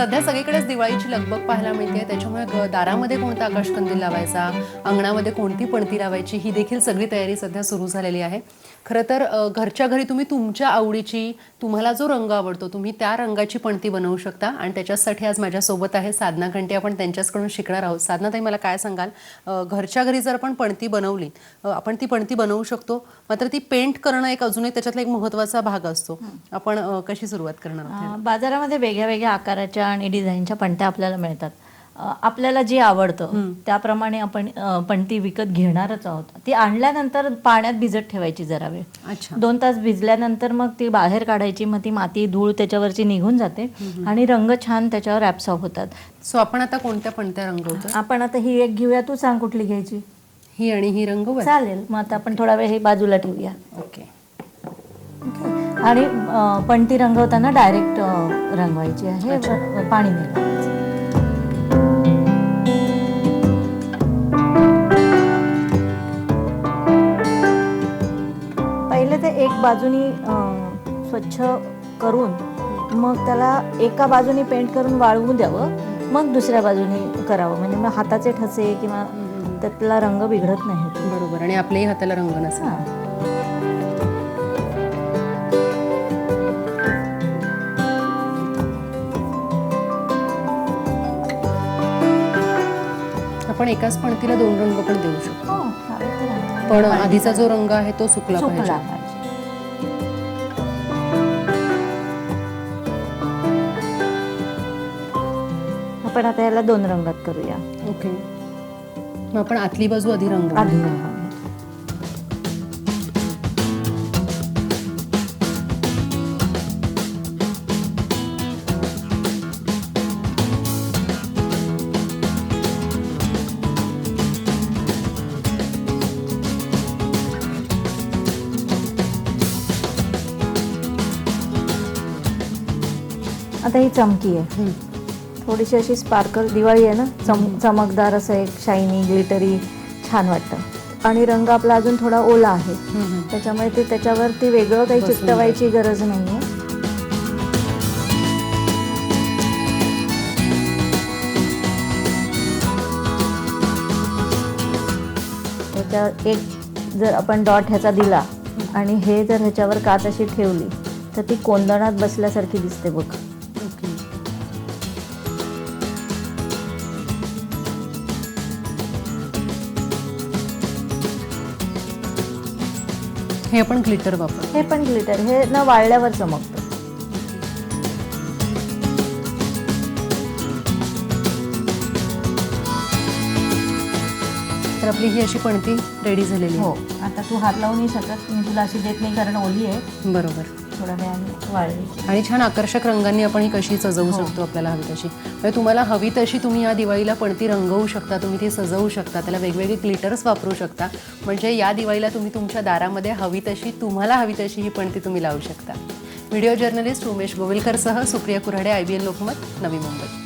सध्या सगळीकडेच दिवाळीची लगबग पाहायला मिळते त्याच्यामुळे दारामध्ये कोणता आकाशकंदील लावायचा अंगणामध्ये कोणती पणती लावायची ही देखील सगळी तयारी सध्या सुरू झालेली आहे. खरं तर घरच्या घरी तुम्ही तुमच्या आवडीची तुम्हाला जो रंग आवडतो तुम्ही त्या रंगाची पणती बनवू शकता. आणि त्याच्यासाठी आज माझ्यासोबत आहे साधना कंटे आपण त्यांच्याचकडून शिकणार आहोत. साधनाताई मला काय सांगाल? घरच्या घरी जर आपण पणती बनवली आपण ती पणती बनवू शकतो. मात्र ती पेंट करणं एक अजून एक त्याच्यातला एक महत्त्वाचा भाग असतो. आपण कशी सुरुवात करणार बाजारामध्ये वेगळ्या वेगळ्या आकाराच्या आणि डिझाईनच्या पणत्या आपल्याला मिळतात. आपल्याला जे आवडतं त्याप्रमाणे आपण पणती विकत घेणारच आहोत. ती आणल्यानंतर पाण्यात भिजत ठेवायची जरा वेळ. अच्छा. दोन तास भिजल्यानंतर मग ती बाहेर काढायची मग ती माती धूळ त्याच्यावरची निघून जाते आणि रंग छान त्याच्यावर ॲप्सॉफ होतात. सो आपण आता कोणत्या पणत्या रंगवतो? आपण आता ही एक घेऊया तू सांग कुठली घ्यायची. ही आणि ही रंगवूया चालेल मग आता आपण थोडा वेळ हे बाजूला ठेवूया. ओके. आणि पणती रंगवताना डायरेक्ट रंगवायची आहे. पाणी नाही लावायचं. पहिले ते एक बाजूनी स्वच्छ करून मग त्याला एका बाजूनी पेंट करून वाळवू द्यावं मग दुसऱ्या बाजूनी करावं. म्हणजे मग हाताचे ठसे किंवा त्यातला रंग बिघडत नाही. बरोबर. आणि आपल्याही हाताला रंग नसेल. आपण एकाच पणतीला दोन रंग पण देऊ शकतो. हो. पण आधीचा जो रंग आहे तो सुकला पाहिजे. आपण आता याला दोन रंगात करूया. ओके. मग आपण आतली बाजू आधी रंग आधी. रंग आता ही चमकी आहे. थोडीशी अशी स्पार्कल दिवाळी आहे ना? चम चमकदार असं एक शायनी ग्लिटरी छान वाटतं. आणि रंग आपला अजून थोडा ओला आहे. त्याच्यामुळे ते त्याच्यावरती वेगळं काही चिकटवायची गरज नाहीये. त्याच्या एक जर आपण डॉट ह्याचा दिला आणि हे जर ह्याच्यावर काच अशी ठेवली तर ती कोंदणात बसल्यासारखी दिसते बघ. हे आपण ग्लिटर वापर. हे पण ग्लिटर हे न वाळल्यावर चमकतं तर आपली ही अशी पणती रेडी झालेली हो आता तू हात लावून शकत मी तुला अशी देत नाही कारण ओली आहे. बरोबर. थोड्या वेळाने वाळली आणि छान आकर्षक रंगांनी आपण ही कशी सजवू शकतो आपल्याला हवी तशी. म्हणजे तुम्हाला हवी तशी तुम्ही या दिवाळीला पणती रंगवू शकता तुम्ही ती सजवू शकता त्याला वेगवेगळे ग्लिटर्स वापरू शकता. म्हणजे या दिवाळीला तुम्ही तुमच्या दारामध्ये हवी तशी तुम्हाला हवी तशी ही पणती तुम्ही लावू शकता. Video journalist Umesh गोविलकरसह Supriya Kurhade I B N Lokmat Navi Mumbai.